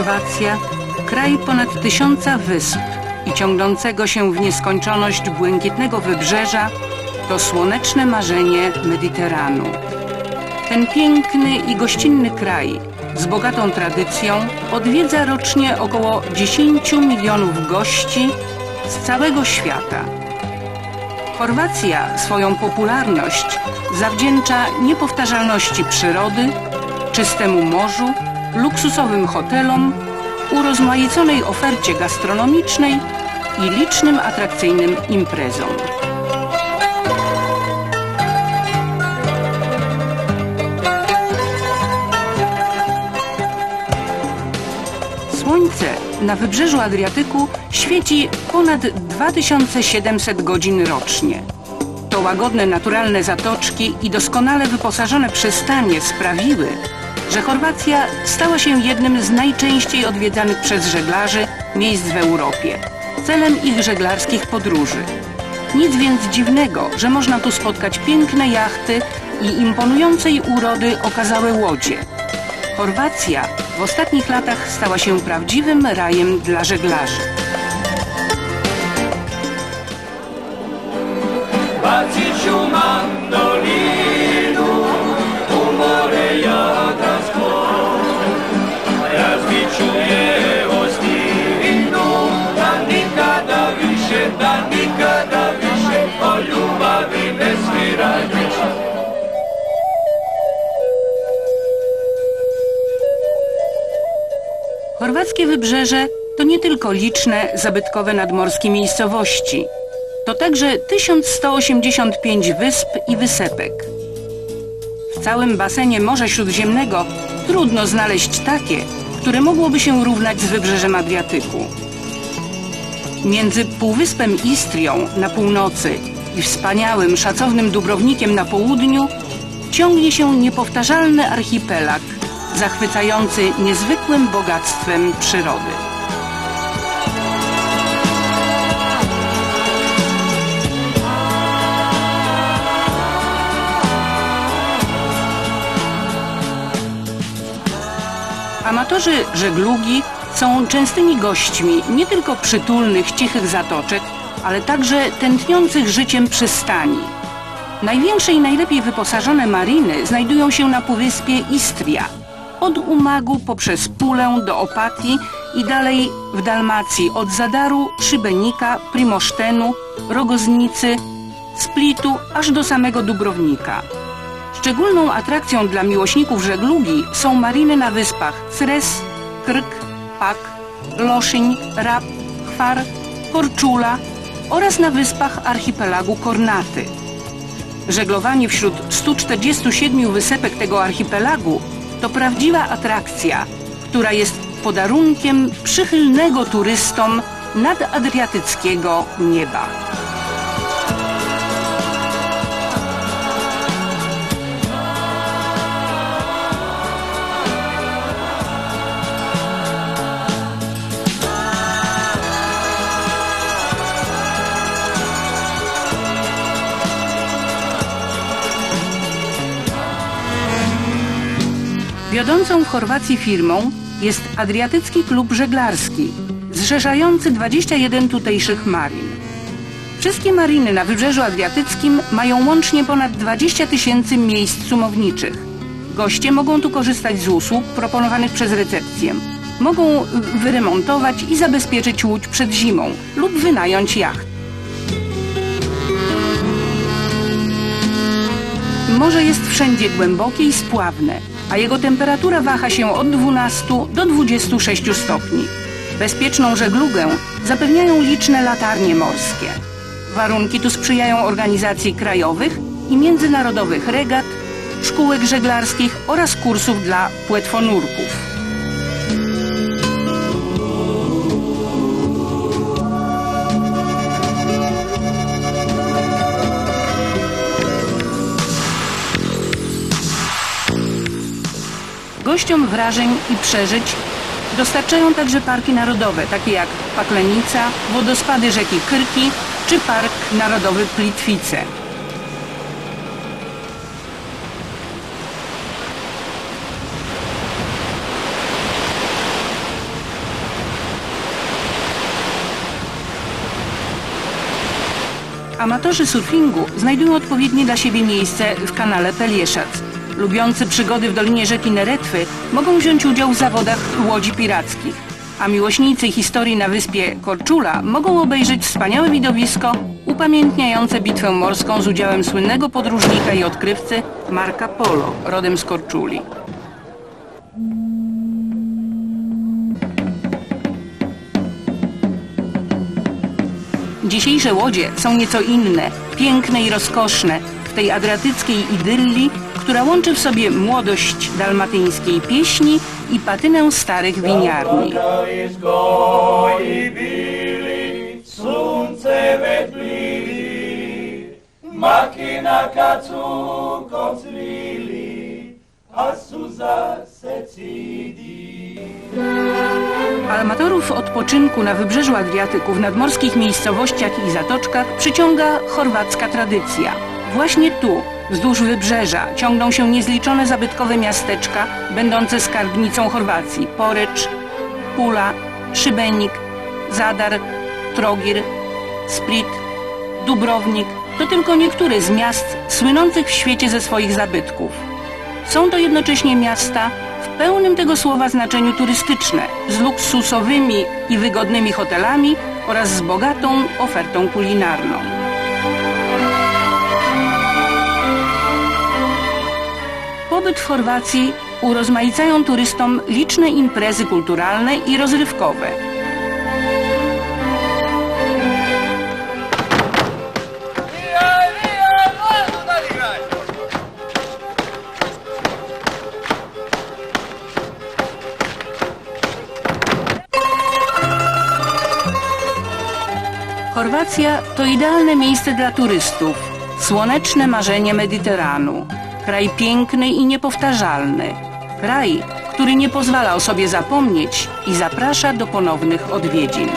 Chorwacja, kraj ponad tysiąca wysp i ciągnącego się w nieskończoność błękitnego wybrzeża, to słoneczne marzenie Mediteranu. Ten piękny i gościnny kraj z bogatą tradycją odwiedza rocznie około 10 milionów gości z całego świata. Chorwacja swoją popularność zawdzięcza niepowtarzalności przyrody, czystemu morzu, luksusowym hotelom, urozmaiconej ofercie gastronomicznej i licznym atrakcyjnym imprezom. Słońce na wybrzeżu Adriatyku świeci ponad 2700 godzin rocznie. To łagodne naturalne zatoczki i doskonale wyposażone przystanie sprawiły, że Chorwacja stała się jednym z najczęściej odwiedzanych przez żeglarzy miejsc w Europie, celem ich żeglarskich podróży. Nic więc dziwnego, że można tu spotkać piękne jachty i imponującej urody okazałe łodzie. Chorwacja w ostatnich latach stała się prawdziwym rajem dla żeglarzy. Bacit ću Chorwackie wybrzeże to nie tylko liczne, zabytkowe nadmorskie miejscowości. To także 1185 wysp i wysepek. W całym basenie Morza Śródziemnego trudno znaleźć takie, które mogłoby się równać z wybrzeżem Adriatyku. Między Półwyspem Istrią na północy wspaniałym, szacownym Dubrownikiem na południu ciągnie się niepowtarzalny archipelag, zachwycający niezwykłym bogactwem przyrody. Amatorzy żeglugi są częstymi gośćmi nie tylko przytulnych, cichych zatoczek, ale także tętniących życiem przystani. Największe i najlepiej wyposażone mariny znajdują się na półwyspie Istria. Od Umagu poprzez Pulę do Opatii i dalej w Dalmacji od Zadaru, Szybenika, Primosztenu, Rogoznicy, Splitu aż do samego Dubrownika. Szczególną atrakcją dla miłośników żeglugi są mariny na wyspach Cres, Krk, Pak, Loszyń, Rab, Chwar, Korczula oraz na wyspach archipelagu Kornaty. Żeglowanie wśród 147 wysepek tego archipelagu to prawdziwa atrakcja, która jest podarunkiem przychylnego turystom nadadriatyckiego nieba. Wiodącą w Chorwacji firmą jest Adriatycki Klub Żeglarski, zrzeszający 21 tutejszych marin. Wszystkie mariny na Wybrzeżu Adriatyckim mają łącznie ponad 20 tysięcy miejsc sumowniczych. Goście mogą tu korzystać z usług proponowanych przez recepcję. Mogą y, wyremontować i zabezpieczyć łódź przed zimą lub wynająć jacht. Morze jest wszędzie głębokie i spławne, a jego temperatura waha się od 12 do 26 stopni. Bezpieczną żeglugę zapewniają liczne latarnie morskie. Warunki tu sprzyjają organizacji krajowych i międzynarodowych regat, szkółek żeglarskich oraz kursów dla płetwonurków. wrażeń i przeżyć dostarczają także parki narodowe, takie jak Paklenica, wodospady rzeki Kyrki czy Park Narodowy Plitwice. Amatorzy surfingu znajdują odpowiednie dla siebie miejsce w kanale Pelieszac. Lubiący przygody w dolinie rzeki Neretwy mogą wziąć udział w zawodach łodzi pirackich, a miłośnicy historii na wyspie Korczula mogą obejrzeć wspaniałe widowisko upamiętniające bitwę morską z udziałem słynnego podróżnika i odkrywcy Marca Polo, rodem z Korczuli. Dzisiejsze łodzie są nieco inne, piękne i rozkoszne w tej adriatyckiej idylli, która łączy w sobie młodość dalmatyńskiej pieśni i patynę starych winiarni. Woda jest goi bili, slunce vedlili, maki na kacu koclili, a suza. Armatorów odpoczynku na wybrzeżu Adriatyku w nadmorskich miejscowościach i zatoczkach przyciąga chorwacka tradycja. Właśnie tu, wzdłuż wybrzeża, ciągną się niezliczone zabytkowe miasteczka, będące skarbnicą Chorwacji. Porecz, Pula, Szybenik, Zadar, Trogir, Split, Dubrownik to tylko niektóre z miast słynących w świecie ze swoich zabytków. Są to jednocześnie miasta w pełnym tego słowa znaczeniu turystyczne, z luksusowymi i wygodnymi hotelami oraz z bogatą ofertą kulinarną. Pobyt w Chorwacji urozmaicają turystom liczne imprezy kulturalne i rozrywkowe. Chorwacja to idealne miejsce dla turystów, słoneczne marzenie Mediteranu, kraj piękny i niepowtarzalny, kraj, który nie pozwala o sobie zapomnieć i zaprasza do ponownych odwiedzin.